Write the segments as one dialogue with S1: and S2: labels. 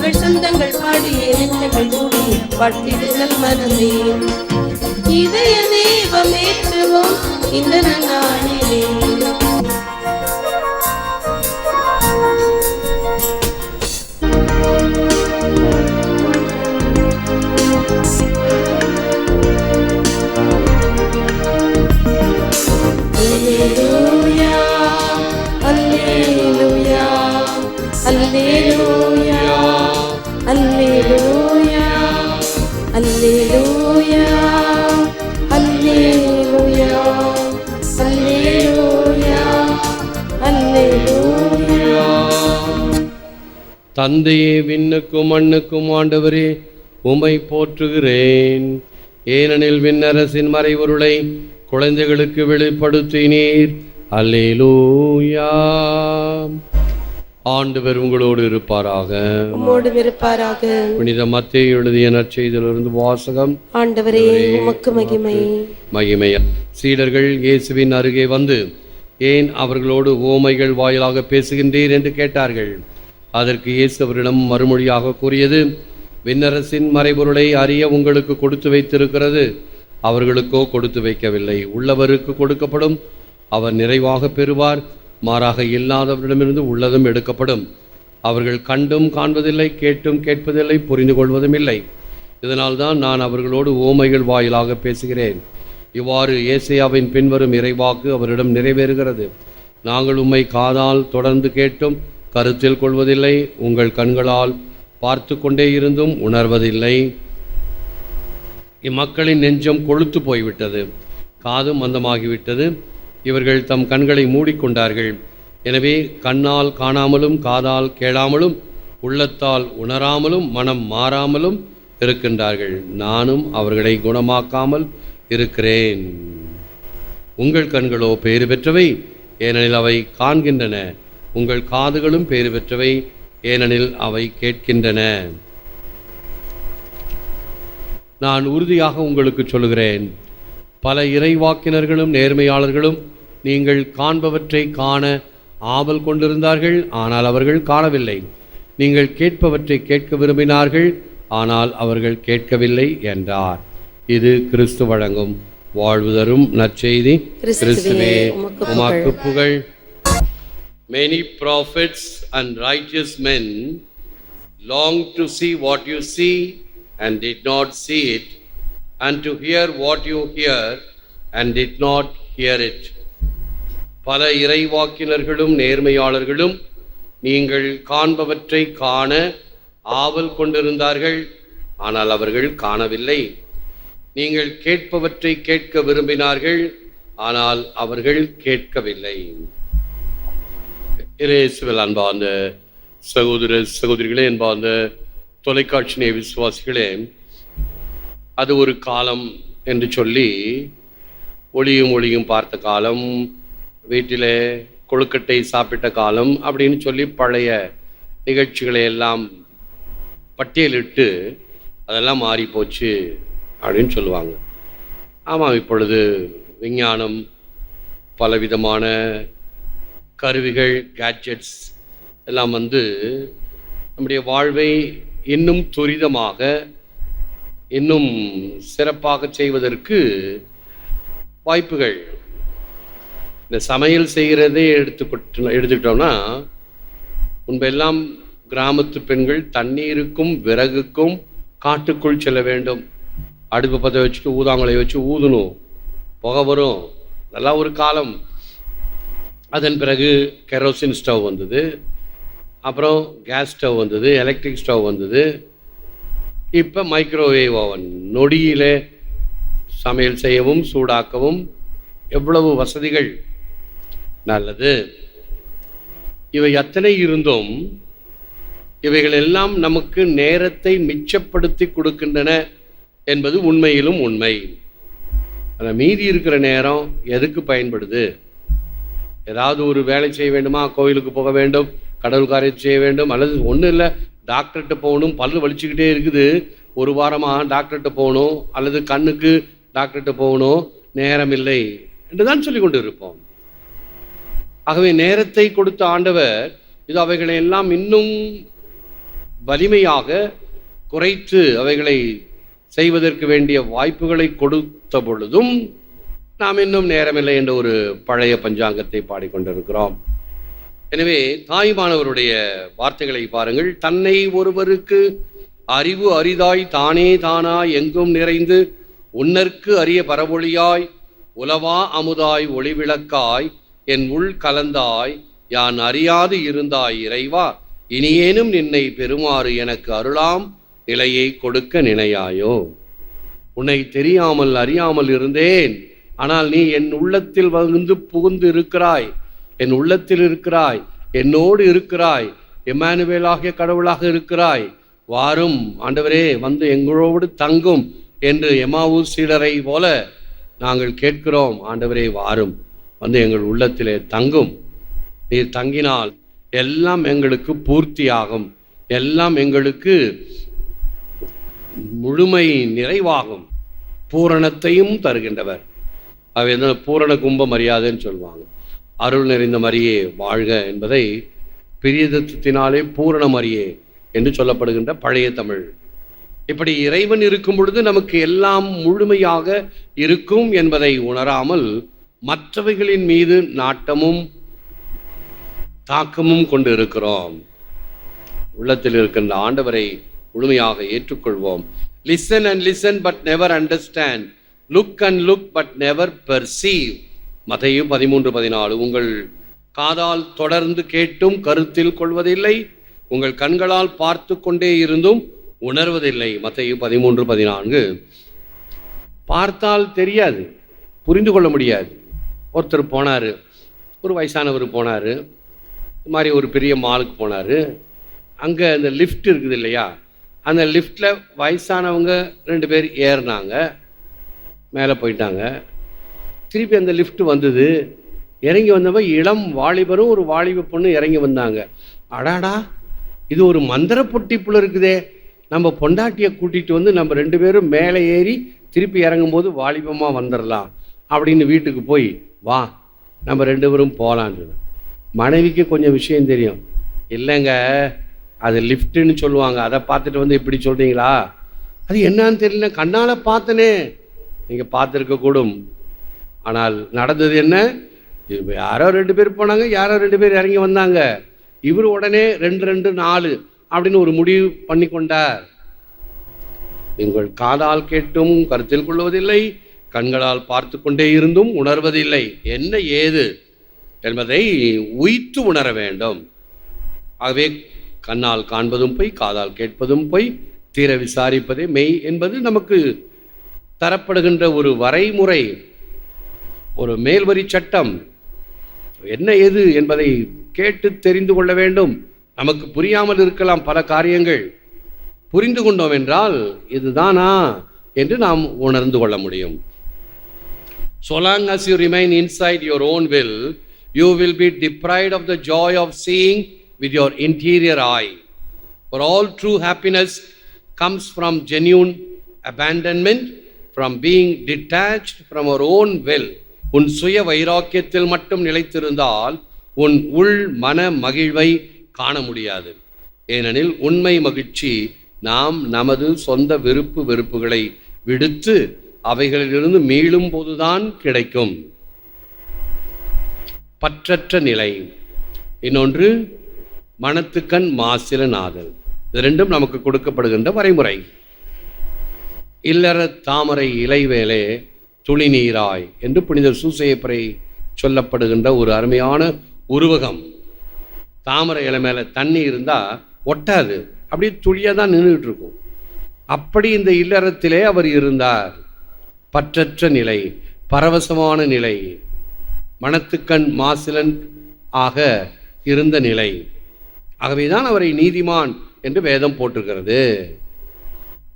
S1: புகழ் சொந்தங்கள் பாடி நெஞ்சங்கள் கூடி வாழ்த்திடுதல் மனமே இதய தெய்வம் ஏற்றுவோம் இந்த நாளிலே Alleluia, Alleluia, Alleluia, Alleluia.
S2: தந்தையே விண்ணுக்கும் மண்ணுக்கும் ஆண்டவரே உமை போற்றுகிறேன். ஏனெனில் விண்ணரசின் மறைவருளை குழந்தைகளுக்கு வெளிப்படுத்தினீர். அல்லேலூயா. ஆண்டவர் உங்களோடு இருப்பாராக.
S1: உம்மோடு இருப்பாராக.
S2: புனித மத்தேயு எழுதிய நற்செய்தியிலிருந்து வாசகம்.
S1: ஆண்டவரே உமக்கு மகிமை.
S2: மகிமை. சீடர்கள் இயேசுவின் அருகே வந்து ஏன் அவர்களோடு ஓமைகள் வாயிலாக பேசுகின்றீர் என்று கேட்டார்கள். அதற்கு இயேசு அவரிடம் மறுமொழியாக கூறியது விண்ணரசின் மறைபொருளை அறிய உங்களுக்கு கொடுத்து வைத்திருக்கிறது. அவர்களுக்கோ கொடுத்து வைக்கவில்லை. உள்ளவருக்கு கொடுக்கப்படும். அவர் நிறைவாக பெறுவார். மாறாக இல்லாதவரிடமிருந்து உள்ளதும் எடுக்கப்படும். அவர்கள் கண்டும் காண்பதில்லை கேட்டும் கேட்பதில்லை புரிந்து கொள்வதும் இல்லை. இதனால்தான் நான் அவர்களோடு ஓமைகள் வாயிலாக பேசுகிறேன். இவ்வாறு ஏசையாவின் பின்வரும் இறைவாக்கு அவரிடம் நிறைவேறுகிறது. நாங்கள் உம்மை காதால் தொடர்ந்து கேட்டும் கருத்தில் கொள்வதில்லை உங்கள் கண்களால் பார்த்து கொண்டே இருந்தும் உணர்வதில்லை. இம்மக்களின் நெஞ்சம் கொழுத்து போய்விட்டது. காதும் மந்தமாகிவிட்டது. இவர்கள் தம் கண்களை மூடிக்கொண்டார்கள். எனவே கண்ணால் காணாமலும் காதால் கேளாமலும் உள்ளத்தால் உணராமலும் மனம் மாறாமலும் இருக்கின்றார்கள். நானும் அவர்களை குணமாக்காமல் இருக்கிறேன். உங்கள் கண்களோ பேறு பெற்றவை ஏனெனில் அவை காண்கின்றன. உங்கள் காதுகளும் பேறு பெற்றவை ஏனெனில் அவை கேட்கின்றன. நான் உறுதியாக உங்களுக்கு சொல்கிறேன் பல இறைவாக்கினர்களும் நேர்மையாளர்களும் நீங்கள் காண்பவற்றை காண ஆவல் கொண்டிருந்தார்கள் ஆனால் அவர்கள் காணவில்லை. நீங்கள் கேட்பவற்றை கேட்க விரும்பினார்கள் ஆனால் அவர்கள் கேட்கவில்லை என்றார். இது கிறிஸ்து வழங்கும் வாழ்வு தரும் நற்செய்தி.
S1: கிறிஸ்துவே, உமக்கு
S2: புகழ். Many prophets and righteous men longed to see what you see and did not see it, and to hear what you hear and did not hear it. பல இறைவாக்கினர்களும் நேர்மையாளர்களும் நீங்கள் காண்பவற்றை காண ஆவல் கொண்டிருந்தார்கள். ஆனால் அவர்கள் காணவில்லை. நீங்கள் கேட்பவற்றை கேட்க விரும்பினார்கள். ஆனால் அவர்கள் கேட்கவில்லை. இயேசுவில் அன்பார்ந்த சகோதர சகோதரிகளே அன்பார்ந்த தொலைக்காட்சி நேய விசுவாசிகளே அது ஒரு காலம் என்று சொல்லி ஒளியும் ஒளியும் பார்த்த காலம் வீட்டிலே கொழுக்கட்டை சாப்பிட்ட காலம் அப்படின்னு சொல்லி பழைய நிகழ்ச்சிகளை எல்லாம் பட்டியலிட்டு அதெல்லாம் மாறி போச்சு அப்படின்னு சொல்லுவாங்க. ஆமாம் இப்பொழுது விஞ்ஞானம் பலவிதமான கருவிகள் கேட்ஜெட்ஸ் எல்லாம் வந்து நம்முடைய வாழ்வை இன்னும் துரிதமாக இன்னும் சிறப்பாக செய்வதற்கு வாய்ப்புகள் இந்த சமையல் செய்கிறதே எடுத்துக்கிட்டு எடுத்துக்கிட்டோம்னா முன்பெல்லாம் கிராமத்து பெண்கள் தண்ணீருக்கும் விறகுக்கும் காட்டுக்குள் செல்ல வேண்டும். அடுப்பு பற்ற வச்சுட்டு ஊதாங்களை வச்சு ஊதணும். புகை வரும். அதெல்லாம் ஒரு காலம். அதன் பிறகு கெரோசின் ஸ்டவ் வந்தது. அப்புறம் கேஸ் ஸ்டவ் வந்தது எலக்ட்ரிக் ஸ்டவ் வந்தது. இப்போ மைக்ரோவேவ் ஓவன் நொடியிலே சமையல் செய்யவும் சூடாக்கவும் எவ்வளவு வசதிகள் நல்லது. இவை அத்தனை இருந்தும் இவைகள் எல்லாம் நமக்கு நேரத்தை மிச்சப்படுத்தி கொடுக்கின்றன என்பது உண்மையிலும் உண்மை. அந்த மீதி இருக்கிற நேரம் எதுக்கு பயன்படுது? ஏதாவது ஒரு வேலை செய்ய வேண்டுமா? கோவிலுக்கு போக வேண்டும் கடவுள் காரியம் செய்ய வேண்டும் அல்லது ஒன்றும் இல்லை டாக்டர்கிட்ட போகணும் பல்லு வலிச்சுக்கிட்டே இருக்குது. ஒரு வாரமாக டாக்டர்கிட்ட போகணும் அல்லது கண்ணுக்கு டாக்டர்கிட்ட போகணும் நேரம் இல்லை என்று தான் சொல்லி கொண்டு இருப்போம் ஆகவே நேரத்தை கொடுத்த ஆண்டவர் இது அவைகளை எல்லாம் இன்னும் வலிமையாக குறைத்து அவைகளை செய்வதற்கு வேண்டிய வாய்ப்புகளை கொடுத்த பொழுதும் நாம் இன்னும் நேரமில்லை என்ற ஒரு பழைய பஞ்சாங்கத்தை பாடிக்கொண்டிருக்கிறோம். எனவே தாய்மானவருடைய வார்த்தைகளை பாருங்கள். தன்னை ஒருவருக்கு அறிவு அரிதாய் தானே தானாய் எங்கும் நிறைந்து உன்னற்கு அரிய பரவொளியாய் உலவா அமுதாய் ஒளிவிளக்காய் என் உள் கலந்தாய் யான் அறியாது இருந்தாய் இறைவா. இனியேனும் நின்னை பெறுமாறு எனக்கு அருளாம் நிலையை கொடுக்க நினையாயோ. உன்னை தெரியாமல் அறியாமல் இருந்தேன். ஆனால் நீ என் உள்ளத்தில் வந்து புகுந்து இருக்கிறாய். என் உள்ளத்தில் இருக்கிறாய். என்னோடு இருக்கிறாய். எம்மானுவேலாகிய கடவுளாக இருக்கிறாய். வாரும் ஆண்டவரே வந்து எங்களோடு தங்கும் என்று எமாவூர் சீடரை போல நாங்கள் கேட்கிறோம். ஆண்டவரே வாரும். வந்து எங்கள் உள்ளத்திலே தங்கும். நீர் தங்கினால் எல்லாம் எங்களுக்கு பூர்த்தியாகும். எல்லாம் எங்களுக்கு முழுமை நிறைவாகும். பூரணத்தையும் தருகின்றவர். அவை என்ன? பூரண கும்ப மரியாதைன்னு சொல்லுவாங்க. அருள் நிறைந்த மரியே வாழ்க என்பதை பிரியதத்தினாலே பூரண மரியே என்று சொல்லப்படுகின்ற பழைய தமிழ். இப்படி இறைவன் இருக்கும் பொழுது நமக்கு எல்லாம் முழுமையாக இருக்கும் என்பதை உணராமல் மற்றவைகளின் மீது நாட்டமும் தாக்கமும் கொண்டு இருக்கிறோம் உள்ளத்தில் இருக்கின்ற ஆண்டவரை முழுமையாக ஏற்றுக்கொள்வோம். Listen and listen but never understand look and look but never perceive மதையும் பதிமூன்று பதினாலு உங்கள் காதால் தொடர்ந்து கேட்டும் கருத்தில் கொள்வதில்லை. உங்கள் கண்களால் பார்த்து கொண்டே இருந்தும் உணர்வதில்லை. மத்தையு பதிமூன்று பதினான்கு. பார்த்தால் தெரியாது. புரிந்து கொள்ள முடியாது. ஒருத்தர் போனார் ஒரு வயசானவர் போனார் இது மாதிரி ஒரு பெரிய மாலுக்கு போனார். அங்கே அந்த லிஃப்ட் இருக்குது இல்லையா? அந்த லிஃப்ட்டில் வயசானவங்க ரெண்டு பேர் ஏறினாங்க மேலே போயிட்டாங்க. திருப்பி அந்த லிஃப்ட் வந்தது. இறங்கி வந்தவங்க இளம் வாலிபரும் ஒரு வாலிப பொண்ணு இறங்கி வந்தாங்க. அடாடா இது ஒரு மந்திர பொட்டிப்புல இருக்குதே. நம்ம பொண்டாட்டியை கூட்டிகிட்டு வந்து நம்ம ரெண்டு பேரும் மேலே ஏறி திருப்பி இறங்கும்போது வாலிபமாக வந்துடலாம் அப்படின்னு வீட்டுக்கு போய் வா நம்ம ரெண்டு பேரும் போகலான்னு மனைவிக்கு கொஞ்சம் விஷயம் தெரியும். இல்லைங்க அது லிஃப்ட்டுன்னு சொல்லுவாங்க. அதை பார்த்துட்டு வந்து இப்படி சொல்கிறீங்களா அது என்னன்னு தெரியல. கண்ணால் பார்த்தனே. நீங்கள் பார்த்துருக்கக்கூடும் ஆனால் நடந்தது என்ன? யாரோ ரெண்டு பேர் போனாங்க யாரோ ரெண்டு பேர் இறங்கி வந்தாங்க. இவர் உடனே ரெண்டு ரெண்டு நாலு அப்படின்னு ஒரு முடிவு பண்ணி கொண்டார் உங்கள் காதால் கேட்டும் கருத்தில் கொள்வதில்லை கண்களால் பார்த்து கொண்டே இருந்தும் உணர்வதில்லை. என்ன ஏது என்பதை உய்த்து உணர வேண்டும். ஆகவே கண்ணால் காண்பதும் பொய் காதால் கேட்பதும் பொய் தீர விசாரிப்பதே மெய் என்பது நமக்கு தரப்படுகின்ற ஒரு வரைமுறை ஒரு மேல்வரி சட்டம். என்ன ஏது என்பதை கேட்டு தெரிந்து கொள்ள வேண்டும். நமக்கு புரியாமல் இருக்கலாம் பல காரியங்கள். புரிந்து கொண்டோம் என்றால் இதுதானா என்று நாம் உணர்ந்து கொள்ள முடியும். So long as you remain inside your own will, you will be deprived of the joy of seeing with your interior eye. For all true happiness comes from genuine abandonment, from being detached from our own will. உன் சுய வைராக்கியத்தில் மட்டும் நிலைத்திருந்தால் உன் உள் மன மகிழ்வை காண முடியாது ஏனெனில் உண்மை மகிழ்ச்சி நாம் நமது சொந்த விருப்பு வெறுப்புகளை விடுத்து அவைகளிலிருந்து மீளும் போதுதான் கிடைக்கும். பற்றற்ற நிலை. இன்னொன்று மனத்துக்கண் மாசில நாதல் இது ரெண்டும் நமக்கு கொடுக்கப்படுகின்ற வரைமுறை. இல்லற தாமரை இலைவேலே துளி நீராய் என்று புனித சூசையப்பரை சொல்லப்படுகின்ற ஒரு அருமையான உருவகம். தாமரை இலை மேலே தண்ணி இருந்தால் ஒட்டாது. அப்படியே துளியாக தான் நின்றுட்டு இருக்கும். அப்படி இந்த இல்லறத்திலே அவர் இருந்தார். பற்றற்ற நிலை பரவசமான நிலை மனத்துக்கண் மாசிலன் ஆக இருந்த நிலை. ஆகவேதான் அவரை நீதிமான் என்று வேதம் போட்டிருக்கிறது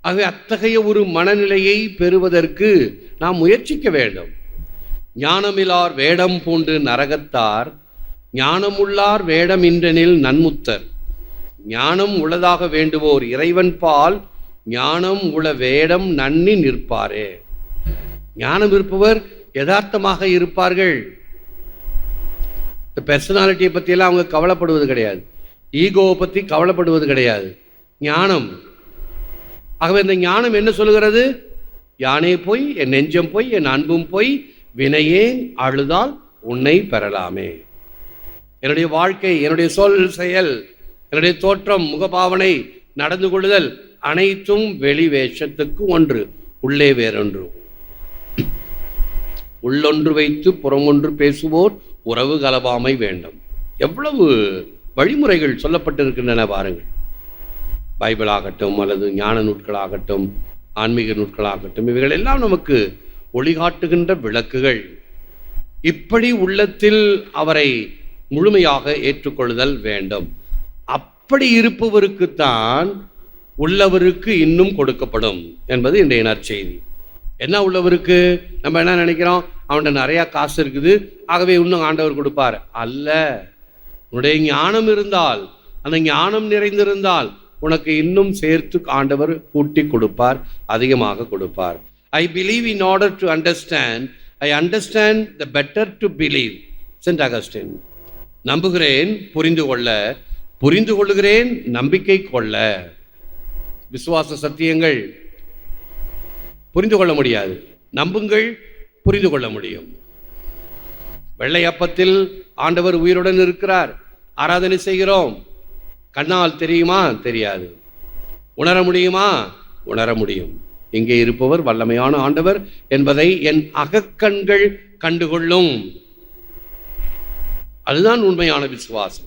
S2: ஆகவே அத்தகைய ஒரு மனநிலையை பெறுவதற்கு நாம் முயற்சிக்க வேண்டும். ஞானமிலார் வேடம் பூண்டு நரகத்தார் ஞானமுள்ளார் வேடம் இன்றெனில் நன்முத்தர். ஞானம் உள்ளதாக வேண்டுவோர் இறைவன் பால் ஞானம் உள வேடம் நன்னி நிற்பாரே. ஞானம் இருப்பவர் யதார்த்தமாக இருப்பார்கள். இந்த பெர்சனாலிட்டியை பற்றியெல்லாம் அவங்க கவலைப்படுவது கிடையாது. ஈகோவை பற்றி கவலைப்படுவது கிடையாது. ஞானம். ஆகவே இந்த ஞானம் என்ன சொல்லுகிறது? யானே போய் என் நெஞ்சம் போய் என் அன்பும் போய் வினையேன் அழுதால் உன்னை பெறலாமே. என்னுடைய வாழ்க்கை என்னுடைய சொல் செயல் என்னுடைய தோற்றம் முகபாவனை நடந்து கொள்ளுதல் அனைத்தும் வெளி வேஷத்துக்கு ஒன்று உள்ளே வேறொன்று. உள்ளொன்று வைத்து புறமொன்று பேசுவோர் உறவு கலவாமை வேண்டும். எவ்வளவு வழிமுறைகள் சொல்லப்பட்டிருக்கின்றன பாருங்கள். பைபிள் ஆகட்டும் அல்லது ஞான நூட்களாகட்டும் ஆன்மீக நூட்களாகட்டும் இவைகள் எல்லாம் நமக்கு ஒளிகாட்டுகின்ற விளக்குகள். இப்படி உள்ளத்தில் அவரை முழுமையாக ஏற்றுக்கொள்ளுதல் வேண்டும். அப்படி இருப்பவருக்குத்தான் உள்ளவருக்கு இன்னும் கொடுக்கப்படும் என்பது இன்றைய நற்செய்தி. என்ன உள்ளவருக்கு? நம்ம என்ன நினைக்கிறோம்? அவன்கிட்ட நிறையா காசு இருக்குது. ஆகவே இன்னும் ஆண்டவர் கொடுப்பார். அல்ல. உன்னுடைய ஞானம் இருந்தால் அந்த ஞானம் நிறைந்திருந்தால் உனக்கு இன்னும் சேர்த்து ஆண்டவர் கூட்டி கொடுப்பார் அதிகமாக கொடுப்பார். I believe in order to understand I understand the better to believe Saint Augustine நம்புகிறேன் புரிந்து கொள்ள. புரிந்து கொள்கிறேன் நம்பிக்கை கொள்ள. விசுவாச சத்தியங்கள். புரிந்து கொள்ள முடியாது. நம்புங்கள் புரிந்து கொள்ள முடியும். வெள்ளை அப்பத்தில் ஆண்டவர் உயிருடன் இருக்கிறார். ஆராதனை செய்கிறோம். கண்ணால் தெரியுமா? தெரியாது. உணர முடியுமா? உணர முடியும். இங்கே இருப்பவர் வல்லமையான ஆண்டவர் என்பதை என் அகக்கண்கள் கண்டுகொள்ளும். அதுதான் உண்மையான விசுவாசம்.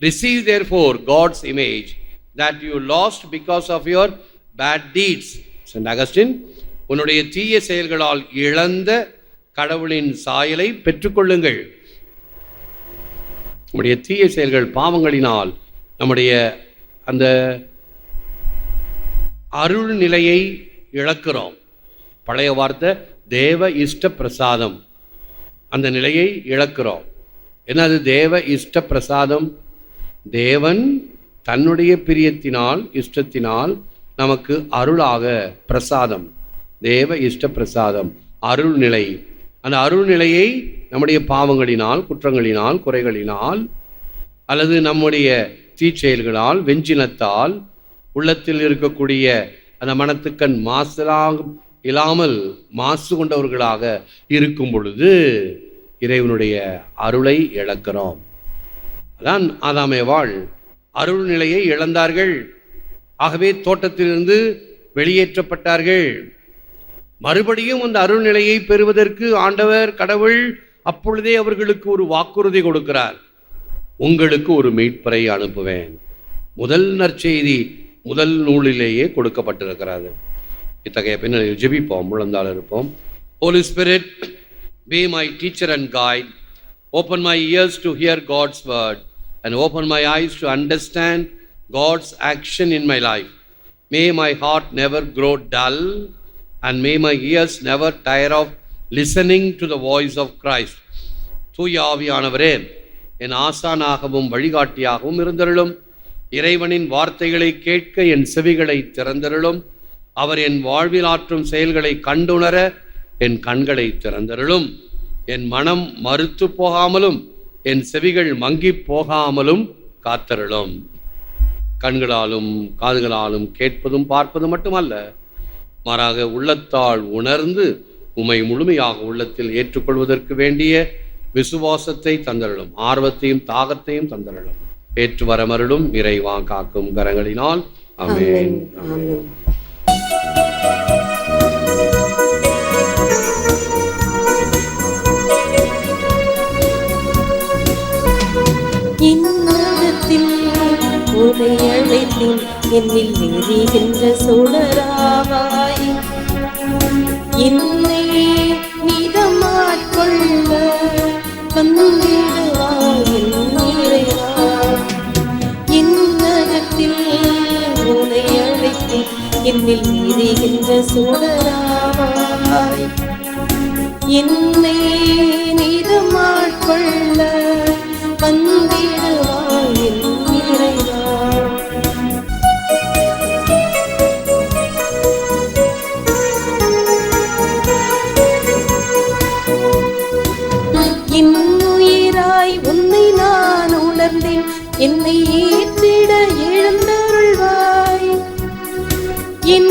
S2: Receive therefore God's image that you lost because of your bad deeds Saint Augustine உன்னுடைய தீய செயல்களால் இழந்த கடவுளின் சாயலை பெற்றுக்கொள்ளுங்கள். நம்முடைய தீய செயல்கள் பாவங்களினால் நம்முடைய அந்த அருள் நிலையை இழக்கிறோம். பழைய வார்த்தை தேவ இஷ்ட பிரசாதம். அந்த நிலையை இழக்கிறோம். என்னது தேவ இஷ்ட பிரசாதம்? தேவன் தன்னுடைய பிரியத்தினால் இஷ்டத்தினால் நமக்கு அருளாக பிரசாதம். தேவ இஷ்ட பிரசாதம் அருள்நிலை. அந்த அருள் நிலையை நம்முடைய பாவங்களினால் குற்றங்களினால் குறைகளினால் அல்லது நம்முடைய தீச்செயல்களால் வெஞ்சினத்தால் உள்ளத்தில் இருக்கக்கூடிய அந்த மனத்துக்கண் மாசலாக இல்லாமல் மாசு கொண்டவர்களாக இருக்கும் பொழுது இறைவனுடைய அருளை இழக்கிறோம். அதான் ஆதாமேவாள் அருள் நிலையை இழந்தார்கள். ஆகவே தோட்டத்திலிருந்து வெளியேற்றப்பட்டார்கள். மறுபடியும் அந்த அருள்நிலையை பெறுவதற்கு ஆண்டவர் கடவுள் அப்பொழுதே அவர்களுக்கு ஒரு வாக்குறுதி கொடுக்கிறார். உங்களுக்கு ஒரு மீட்பரை அனுப்புவேன். முதல் நற்செய்தி முதல் நூலிலேயே கொடுக்கப்பட்டிருக்கிறது. இத்தகைய பின்னணியில் ஜெபிப்போம் முழந்தால் இருப்போம். Holy Spirit be my teacher and guide open my ears to hear God's word and open my eyes to understand God's action in my life may my heart never grow dull and may my ears never tire of listening to the voice of Christ தூய ஆவியானவரே என் ஆசானாகவும் வழிகாட்டியாகவும் இருந்தருளும். இறைவனின் வார்த்தைகளை கேட்க என் செவிகளை திறந்தருளும். அவர் என் வாழ்வில் ஆற்றும் செயல்களை கண்டுணர என் கண்களை திறந்தருளும். என் மனம் மறுத்து போகாமலும் என் செவிகள் மங்கிப் போகாமலும் காத்தருளும். கண்களாலும் காதுகளாலும் கேட்பதும் பார்ப்பதும் மட்டுமல்ல மாறாக உள்ளத்தால் உணர்ந்து உமை முழுமையாக உள்ளத்தில் ஏற்றுக்கொள்வதற்கு வேண்டிய விசுவாசத்தை தந்தருளும் ஆர்வத்தையும் தாகத்தையும் தந்தரலும் ஏற்று வரமருளும் இறைவா காக்கும் கரங்களினால்.
S1: அமேன் உனை அழைத்தேன் என்னில் எரிகின்ற சுடராவாய் என்னை நீதமாட்கொள்ள வந்திடுவாய் என் இறைவா அழைத்தேன் என்னில் எரிகின்ற சுடராவாய் என்னை நீதமாட்கொள்ள உணர்ந்தேன். என்னை ஏற்றிட எழுந்தருள்வாய். என்